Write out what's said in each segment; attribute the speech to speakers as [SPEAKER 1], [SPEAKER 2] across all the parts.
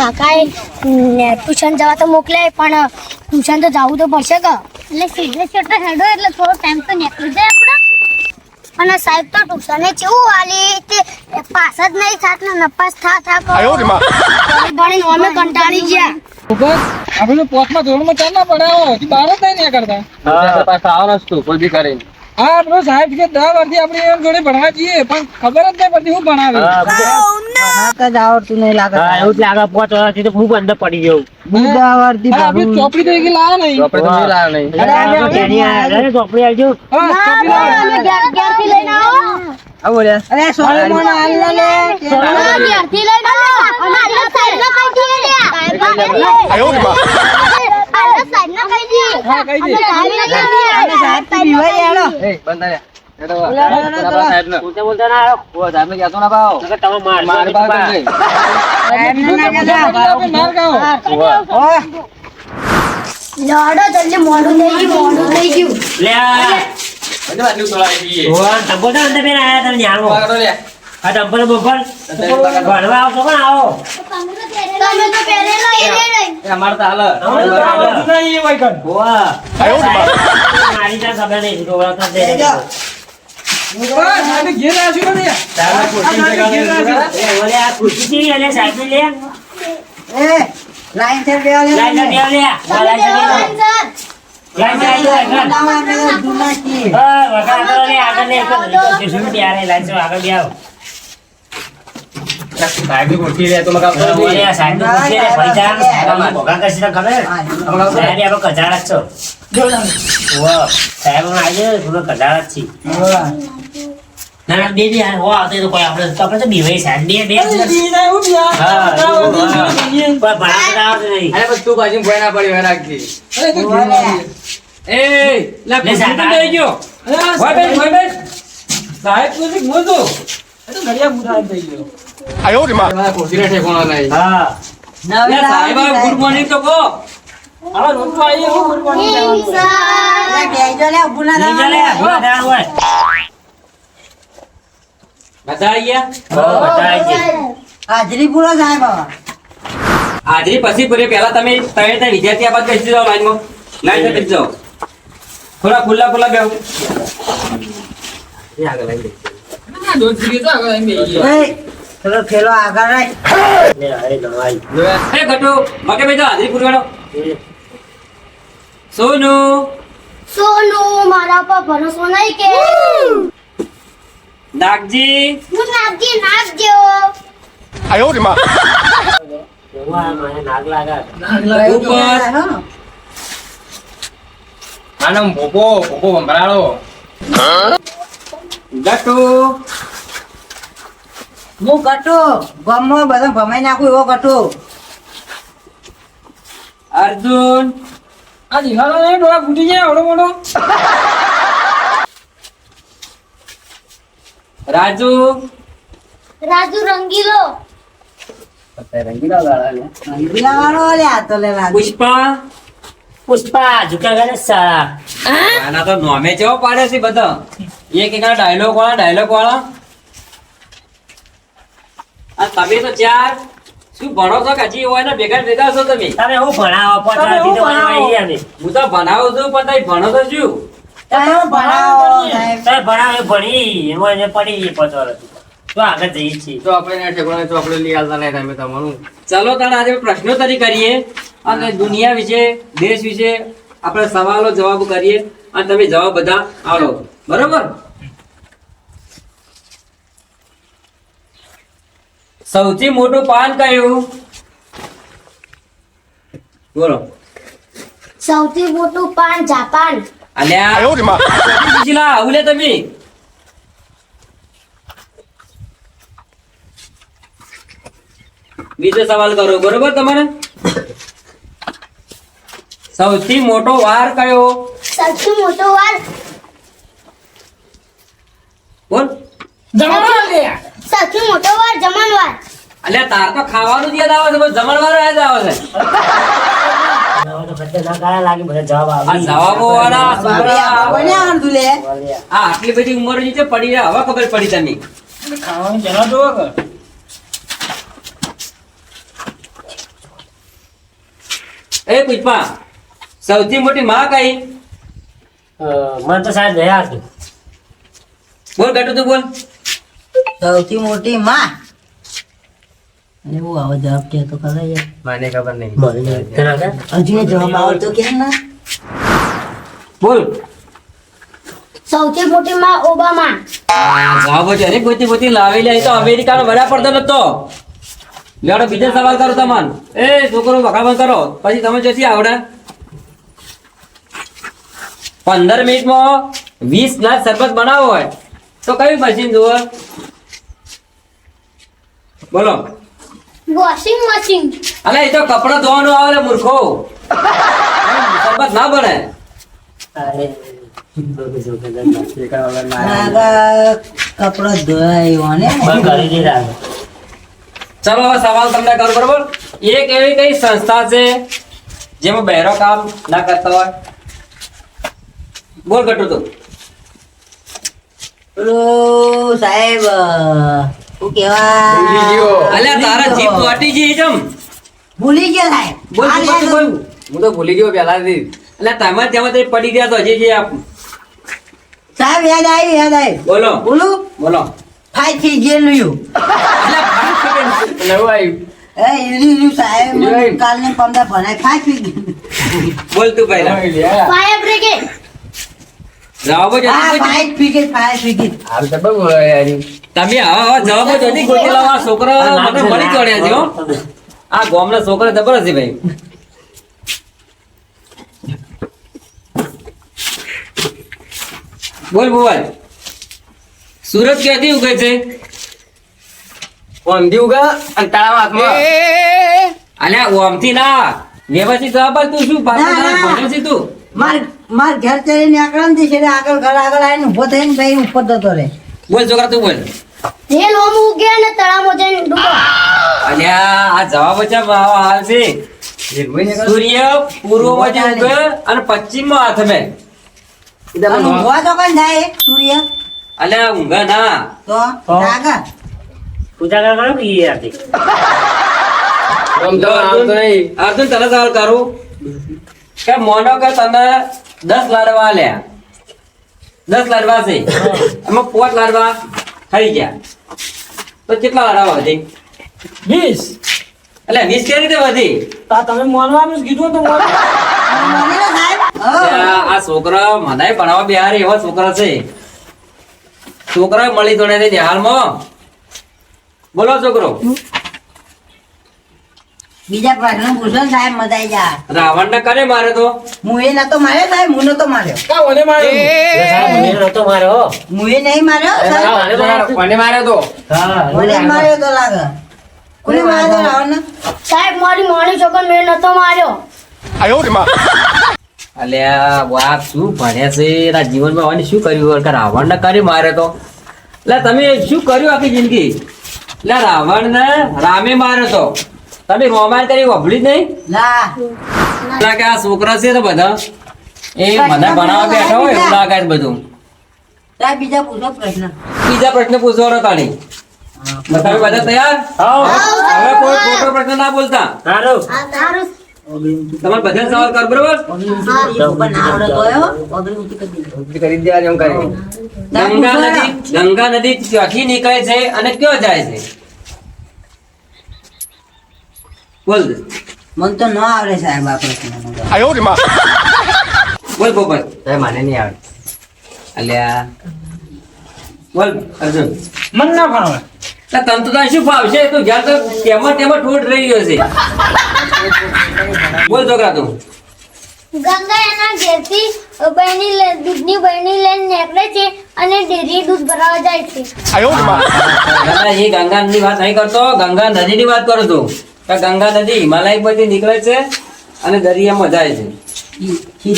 [SPEAKER 1] કાકાએ ટ્યુશન જવા તો મોકલે પણ ટ્યુશન તો જવું તો પડશે કે? એટલે સીધે સીધો હેડો એટલે થોડો ટાઈમ તો નીકળી જાય આપણો. અને સાહેબ તો ટ્યુશને કેવું વાલી તે પાસ જ નહીં થાત ને નપાસ થા થા કરો. ભણી અમે કંટાળી ગયા.
[SPEAKER 2] બસ આપણે પોતમાં ધોરણમાં ચાલ ના પડે હજી બાર જ નહીં કરતા
[SPEAKER 3] પાછા આવવાનું તું કોઈ બી કરીને.
[SPEAKER 2] હા આપણો સાહેબ કે દસ વર્ષથી આપણે એમ જોડે ભણવા જઈએ પણ ખબર જ નહીં પડતી હું ભણાવે.
[SPEAKER 3] હા એવું જ લાગે. પાંચ વર્ષથી તો હું બંધ પડી ગયો
[SPEAKER 2] હા, આપણે ચોપડી તો એક નહીં.
[SPEAKER 3] ચોપડી તો નહીં.
[SPEAKER 2] અરે,
[SPEAKER 3] ચોપડી આવજો.
[SPEAKER 2] ચોપડી લે.
[SPEAKER 1] ઘેરથી અમારે લે. દઈએ.
[SPEAKER 2] હા, કહી દે.
[SPEAKER 1] અમે દઈએ. સાહેબને કહી દઈએ.
[SPEAKER 3] એ, બંધ રે. હેડો, પેલા બા સાહેબને. ઓ, સાહેબને કહેતો ના પાવો. મારી પાસે નહીં.
[SPEAKER 2] આપણે માર ખાઓ.
[SPEAKER 1] લડો જલ્દી મોડું થઈ ગયું મોડું થઈ ગયું
[SPEAKER 3] બધું આટલું તોડાવી દઈએ. પકડો લે.
[SPEAKER 1] તમે તો પહેરેલો એ રે
[SPEAKER 3] તો
[SPEAKER 2] વાયકણ. બસ, આપણે ઘેર આવીશું ને
[SPEAKER 3] તો
[SPEAKER 2] બી આ.
[SPEAKER 3] હા. અરે તું બાજુ ભોય ના પડી રાખજે.
[SPEAKER 2] અરે, તો
[SPEAKER 3] એ લા ખુરશી તો લઈ ગયો.
[SPEAKER 2] અરે, આ
[SPEAKER 3] ભોય બેસ,
[SPEAKER 2] સાહેબ. તો શીખ એ તો ઘડિયા મુઠા થઈ ગયો.
[SPEAKER 3] મારા ખુરશીને ઠેકાણો નહીં.
[SPEAKER 2] લે, સાહેબ આ ગુડ મોર્નિંગ તો કહો. આવા રોજ તો આવીએ, હું ગુડ મોર્નિંગ.
[SPEAKER 3] બધા આઈ ગયા?
[SPEAKER 4] હાજરી પૂરો સાહેબ
[SPEAKER 3] હાજરી પછી પૂરી પહેલા તમે ત્રણે ત્રણ વિદ્યાર્થી આ બાજુ બેસી જાઓ લાઈનમાં. લાઈન બેસી જાઓ. થોડા ખુલ્લા ખુલ્લા બેહો. એ આગળ આવી
[SPEAKER 2] ના, દોઢ તો આગળ આવીને
[SPEAKER 4] થોડો ખેલો આગળ રાખ.
[SPEAKER 3] એ ગટુ મકે બેજો હાજરી પૂરવાડો સોનું.
[SPEAKER 1] સોનું મારા પર ભરોસો નહીં કે.
[SPEAKER 3] નાગજી.
[SPEAKER 1] હું નાખજી નાખજો
[SPEAKER 3] ઉપર
[SPEAKER 4] હા.
[SPEAKER 3] ભોપો ભોપો ભંભરાળો. ગટુ.
[SPEAKER 4] હું કટુ? ગમો બધા ભમાઈ નાખું એવો કટુ.
[SPEAKER 3] અર્જુન.
[SPEAKER 2] આ દિવાલો નહીં, ડોળા ફૂટી જાય આવડો મોટો.
[SPEAKER 3] રાજુ.
[SPEAKER 1] રાજુ રંગીલો
[SPEAKER 4] અંગીલા વાળો લે આ તો લે.
[SPEAKER 3] પુષ્પા.
[SPEAKER 5] પુષ્પા ઝુકા સારા
[SPEAKER 3] આના તો નોમે પાડે છે બધા. એક એક ડાયલોગ વાળા ડાયલોગ વાળા. તમે તો ચાર. શું ભણો છો કે હજી હોય ને ભેગા ભેગા છો તમે?
[SPEAKER 5] તમે હું ભણાવો?
[SPEAKER 4] તમે હું
[SPEAKER 5] પોતા
[SPEAKER 4] ભણાવો?
[SPEAKER 3] હું તો ભણાવું છું પણ તમે ભણો તો શું?
[SPEAKER 4] તમે ભણાવો સાહેબ.
[SPEAKER 5] તમે ભણાવે ભણી. એમાં એને પડી પચોર તો આગળ જઈએ છીએ.
[SPEAKER 3] તો આપણે એને તો આપણે લઈ આવતા નહીં તમે તમારું. ચાલો તાણે આજે પ્રશ્નોત્તરી કરીએ અને દુનિયા વિશે દેશ વિશે આપણે સવાલો જવાબ કરીએ અને તમે જવાબ બધા આવો. બરોબર? સૌથી મોટું પાન કયું? બોલો.
[SPEAKER 1] સૌથી મોટું પાન જાપાન.
[SPEAKER 3] અલ્યા આવું તમે. બીજો સવાલ કરો બરોબર તમારે? સૌથી મોટો વાર કયો?
[SPEAKER 1] સૌથી મોટો વાર.
[SPEAKER 3] બોલ.
[SPEAKER 2] લે.
[SPEAKER 1] સૌથી મોટો વાર જમણવાર.
[SPEAKER 3] અલ્યા તાર તો ખાવાનું યાદ આવે છે બસ જમણવાર યાદ આવે છે.
[SPEAKER 5] હવે તો બધા ના ગાળા લાગે બધા જવાબ
[SPEAKER 3] આ
[SPEAKER 5] આવે
[SPEAKER 3] જવાબો વાળા છોકરા.
[SPEAKER 4] કોને આવડતું લે
[SPEAKER 3] આ આટલી બધી ઉંમર નીચે પડી રહ્યા હવે ખબર પડી તને.
[SPEAKER 2] ખાવાનું જરા જોવો
[SPEAKER 3] એ પુષ્પા સૌથી મોટી માં કઈ?
[SPEAKER 5] મને તો સાહેબ દયા હતી
[SPEAKER 3] બોલ બેઠું તું બોલ.
[SPEAKER 4] સૌથી મોટી માં? અને હું આવો જવાબ કે તો ખરા
[SPEAKER 3] મને ખબર નહીં.
[SPEAKER 5] મને તને
[SPEAKER 4] હજુ જવાબ આવડતો કેમ ના?
[SPEAKER 3] બોલ.
[SPEAKER 1] સૌથી મોટી માં ઓબામા.
[SPEAKER 3] જવાબ છે. અરે ગોતી ગોતી લાવેલી અહીં તો અમેરિકાનો વડાપ્રધાન હતો. લેડો બીજો સવાલ કરો તમાન. એ છોકરો વખાવા કરો. પછી તમે જતી આવડે. પંદર મિનિટમાં વીસ ગ્લાસ શરબત બનાવો હોય. તો કયું મશીન જુઓ? બોલો.
[SPEAKER 1] વોશિંગ મશીન
[SPEAKER 3] અલે એ તો કપડા ધોવાનું આવે લે મૂર્ખો. શરબત ના બને.
[SPEAKER 4] કપડા ધોયો ને.
[SPEAKER 3] ચાલો હવે સવાલ તમને કરું બરોબર? એક એવી કઈ સંસ્થા છે જેમાં બહેરો કામ ના કરતા હોય? બોલ ગટુ તું.
[SPEAKER 4] સાહેબ શું કેવાય?
[SPEAKER 3] અલ્યા તારા જીભ ચોટી છે જમ
[SPEAKER 4] ભૂલી ગયો સાહેબ
[SPEAKER 3] બોલ બોલ હું તો ભૂલી ગયો પહેલાથી. એટલે તમે તેમાં તે પડી ગયા તો હજી જે આપ
[SPEAKER 4] સાહેબ યાદ આવી યાદ આવી.
[SPEAKER 3] બોલો.
[SPEAKER 4] બોલો.
[SPEAKER 3] બોલો.
[SPEAKER 4] ફાઈ થઈ ગયેલું
[SPEAKER 3] નવું આવ્યું
[SPEAKER 4] એ સાહેબ. કાલને પંદર ભણાય ફાઈ થઈ ગયું
[SPEAKER 3] બોલ તું પહેલા.
[SPEAKER 1] ફાયર બ્રિગેડ
[SPEAKER 3] જવાબો જલ્દી તમે આવા આવા જવાબો જલ્દી ગોતી લાવો છોકરા મને મળી ચડ્યા છે હો. આ ગામના છોકરા જબરજસ્ત છે ભાઈ. બોલ બોલ સુરત ક્યાંથી ઉગે છે? ઓમથી ઉગા? અને તારા હાથમાં? અલ્યા ઓમથી ના. વ્યવસ્થિત જવાબ તું શું? પાછળ. ભણે છે તું.
[SPEAKER 4] માર માર ઘર ચડીને આકડા ને છે આગળ ઘર આગળ આવીને ઊભો થઈને ભાઈ ઉપર જતો રહે.
[SPEAKER 3] બોલ છોકરા તું બોલ.
[SPEAKER 1] રેલ લોમ ઉગે અને તળાવમાં જઈને ડૂબો.
[SPEAKER 3] અલ્યા આ જવાબ છે આવા હાલ છે. સૂર્ય પૂર્વમાં જે ઉગે અને પશ્ચિમમાં હાથમે.
[SPEAKER 4] અને ઊંઘવા તો કઈ જાય? સૂર્ય.
[SPEAKER 3] અલ્યા ઊંઘા ના.
[SPEAKER 4] તો
[SPEAKER 5] તો? પૂજા કરવા કરો કે તો
[SPEAKER 3] અર્જુન અર્જુન તને સવાલ કરું. કે મોનો કે તને દસ લાડવા આલ્યા દસ લાડવા છે. એમાં પોત લાડવા થઈ ગયા. તો કેટલા લાડવા વધી?
[SPEAKER 2] વીસ.
[SPEAKER 3] એટલે વીસ કેવી રીતે વધી?
[SPEAKER 2] તા તમે માનવાનું જ કીધું તો.
[SPEAKER 3] આ છોકરા મને ભણાવવા બિહાર એવા છોકરા છે. છોકરા મળી જોડે હાલમાં બોલો છોકરો.
[SPEAKER 4] બીજા પ્રશ્ન પૂછો સાહેબ મજા આવી
[SPEAKER 3] રાવણ ને કરે મારે તો?
[SPEAKER 4] હું એ નતો માર્યો સાહેબ હું નતો માર્યો.
[SPEAKER 2] કા માર્યો?
[SPEAKER 5] મને માર્યો. હો.
[SPEAKER 4] એ નહીં માર્યો?
[SPEAKER 5] કોને માર્યો તો. હા,
[SPEAKER 4] મને માર્યો તો લાગે? કોને માર્યો તો રાવણને?
[SPEAKER 1] સાહેબ મારી મોની છોકર મેં નતો માર્યો.
[SPEAKER 3] અલ્યા વાહ શું ભણ્યા છે? એના જીવનમાં આવવાની શું કર્યું કે રાવણ ને કરી મારે તો? એટલે તમે શું કર્યું આખી જિંદગી? એટલે રાવણ ને રામે માર્યો તો. તમે રોમાન કરી વભળી જ નહીં?
[SPEAKER 4] ના.
[SPEAKER 3] લાગે આ છોકરા છે તો બધા એ મને ભણાવવા બેઠા હોય એવું લાગે છે બધું.
[SPEAKER 4] બીજા પૂછો પ્રશ્ન.
[SPEAKER 3] બીજા પ્રશ્ન પૂછવાનો તાણી. તમે બધા તૈયાર. હવે કોઈ ખોટો પ્રશ્ન ના બોલતા.
[SPEAKER 5] સારું.
[SPEAKER 1] સારું
[SPEAKER 3] તમારે બધા સવાલ કર બરોબર?
[SPEAKER 4] પણ આવડે તો એવો, પગલું ઊંચું કરી
[SPEAKER 3] ગંગા નદી ગંગા નદી ક્યાંથી નીકળે છે અને ક્યાં જાય છે? બોલ.
[SPEAKER 4] મને તો ન આવડે સાહેબ આ પ્રશ્ન
[SPEAKER 3] બોલ પોપટ મને નહીં આવડે. અલ્યા. બોલ અર્જુન.
[SPEAKER 2] મન ના ફાવે
[SPEAKER 3] એટલે તો શું ફાવશે તું જ્યાં તો તેમાં તેમાં ઠોઠ રહી ગયો છે. બોલ છોકરા તું.
[SPEAKER 1] ગંગા એના ઘેરથી બહેની દૂધની બહેની લઈને નીકળે છે અને ડેરી દૂધ ભરાવા જાય છે.
[SPEAKER 3] ગંગા નદી વાત નહીં કરતો. ગંગા નદીની વાત કરું છું. ગંગા નદી હિમાલય પરથી નીકળે છે અને દરિયામાં જાય છે.
[SPEAKER 4] ઈ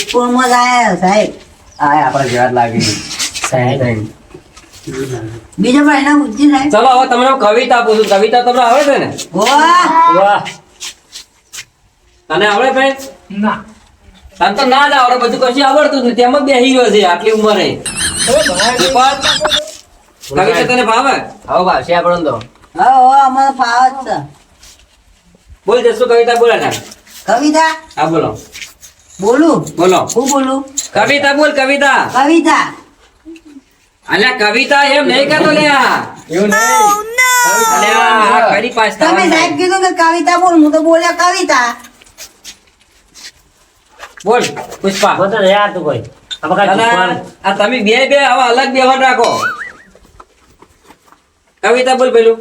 [SPEAKER 4] જાય સાહેબ.
[SPEAKER 3] આ આપણા જેવા લાગે
[SPEAKER 5] સાહેબ.
[SPEAKER 4] બીજો પ્રશ્ન પૂછજી સાહેબ.
[SPEAKER 3] ચલો હવે તમને હું કવિતા પૂછું કવિતા તમને આવડે છે ને?
[SPEAKER 4] વાહ.
[SPEAKER 5] વાહ.
[SPEAKER 3] તને આવડે ભાઈ
[SPEAKER 2] ના.
[SPEAKER 3] તને તો ના જ આવડે બધું કશું આવડતું જ નથી. તેમાં બેહી ગયો છે આટલી ઉંમરે. કવિતા તને ભાવે?
[SPEAKER 4] હા હા અમારે ફાવ જ છે.
[SPEAKER 3] બોલ જશું કવિતા બોલે ના
[SPEAKER 4] કવિતા?
[SPEAKER 3] હા બોલો.
[SPEAKER 4] બોલું?
[SPEAKER 3] બોલો.
[SPEAKER 4] હું બોલું?
[SPEAKER 3] કવિતા બોલ કવિતા.
[SPEAKER 4] કવિતા.
[SPEAKER 3] અલ્યા કવિતા એમ નહીં કહેતો લ્યા. અલ્યા આ ખરી પાસ
[SPEAKER 4] તમે સાહેબ કીધું કે કવિતા બોલ હું તો બોલ્યા કવિતા.
[SPEAKER 3] બોલ પુષ્પા.
[SPEAKER 5] બોલ યાર તું કોઈ આ
[SPEAKER 3] તમે બે બે હવે અલગ વ્યવહાર રાખો. કવિતા બોલ પેલું.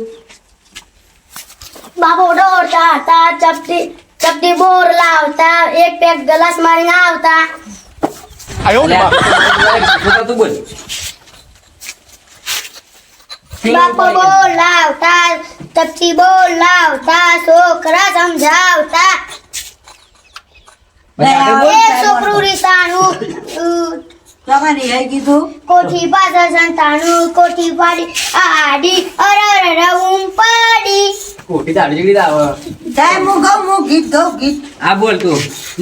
[SPEAKER 1] બાપો દોડતા હતા ચપટી ચપટી બોર લાવતા એક પેક ગ્લાસ મારીને આવતા
[SPEAKER 3] અલ્યા, છોકરા તું બોલ
[SPEAKER 1] બાપો બોલાવતા ચપટી બોલાવતા છોકરા સમજાવતા
[SPEAKER 3] પછી આગળ બોલ.
[SPEAKER 1] એક છોકરું રીસાનું ઉ,
[SPEAKER 4] તમારી એ કીધું?
[SPEAKER 1] કોઠી પાછળ સંતાનું કોઠી પાડી આડી અરર ઉમ પાડી.
[SPEAKER 4] સાહેબ હું કહું હું ગીત ગાઉં ગીત.
[SPEAKER 3] આ બોલ તું.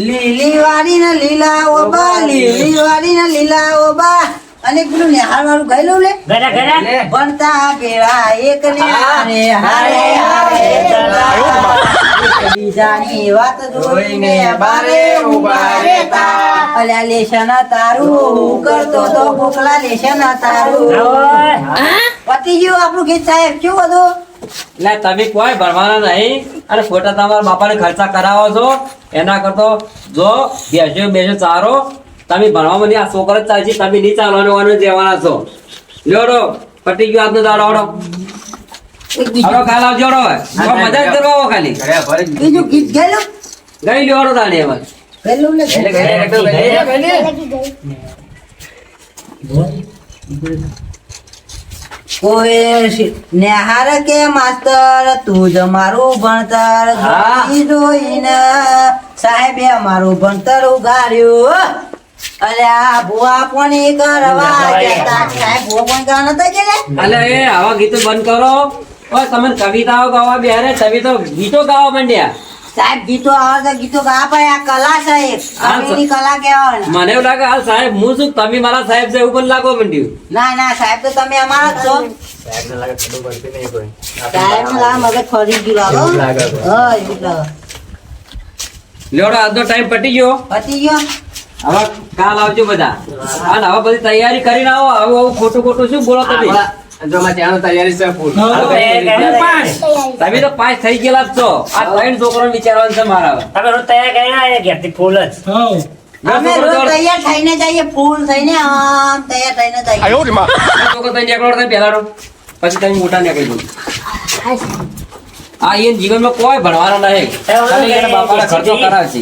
[SPEAKER 4] લીલી વાડી ને લીલા ઓબા લીલી વાડી ને લીલા ઓબા અને પેલું નિહાળ વાળું ગયેલું લે. ભણતા ભેળા એક ને હારે હારે હારે બીજાની વાત જોઈને બારે ઊભા રહેતા. અલ્યા લેશન તારું કરતો તો મોકલા લેશન તારું. પતિ ગયું આપણું ગીત સાહેબ શું બધું?
[SPEAKER 3] એટલે તમે કોઈ ભરવાના નહીં. અને ખોટા તમારા બાપાને ખર્ચા કરાવો છો. એના કરતો જો બેસ્યો બેસ્યો ચારો. તમે ભણવામાં નહીં આ છોકરો જ ચાલશે તમે નહીં ચાલવાનું અને જવાના છો. જોડો પટી ગયો આજનો દાડો આવડો
[SPEAKER 4] એક
[SPEAKER 3] કાલ આવજો આવડો મજા જ કરવા ખાલી.
[SPEAKER 4] બીજું ગીત ગયેલું
[SPEAKER 3] ગઈ લ્યોડો તાણી હવે
[SPEAKER 4] ગયેલું ને નેહાર કે માસ્તર તું જ મારું ભણતર. જોઈને સાહેબે મારું ભણતર ઉગાડ્યું. અલ્યા ભુવા પોણી કરવા જતા સાહેબ ભુવા પોણી કરવા નતા ગયા
[SPEAKER 3] અલે એ આવા ગીતો બંધ કરો. ઓય તમે કવિતાઓ ગાવા બેહારે તમે ગીતો ગાવા માંડ્યા.
[SPEAKER 4] સાહેબ ગીતો આવે તો ગીતો ગા ભાઈ આ કલા
[SPEAKER 3] સાહેબ
[SPEAKER 4] કવિની કલા કહેવાય
[SPEAKER 3] મને એવું લાગે હાલ સાહેબ હું શું તમે મારા સાહેબ છે ઉપર પણ લાગો માંડ્યું.
[SPEAKER 4] ના ના સાહેબ તો તમે અમારા જ છો. સાહેબ લા મગજ ફરી ગયું લાગો. હા એવું લાગે.
[SPEAKER 3] લ્યોડો આજનો ટાઈમ પટી ગયો.
[SPEAKER 4] પતી ગયો.
[SPEAKER 3] હવે કાલ આવજો બધા. અને હવે બધી તૈયારી કરીને આવો. આવું આવું ખોટું ખોટું શું બોલો તમે?
[SPEAKER 1] તૈયારી
[SPEAKER 3] તમે તો પાસ થઈ ગયેલા છો. આ ત્રણ છોકરો વિચારવાનું છે મારા
[SPEAKER 5] તમે રોજ તૈયાર કરીને આયા ઘેરથી ફૂલ જ.
[SPEAKER 4] અમે રોજ તૈયાર થઈને જઈએ ફૂલ થઈને આમ તૈયાર જઈએ
[SPEAKER 3] નીકળો. પછી તમે મોટા નીકળી જાઓ. આ એ જીવનમાં કોઈ ભણવાના નહીં. એના બાપાના ખર્ચો કરાવશે.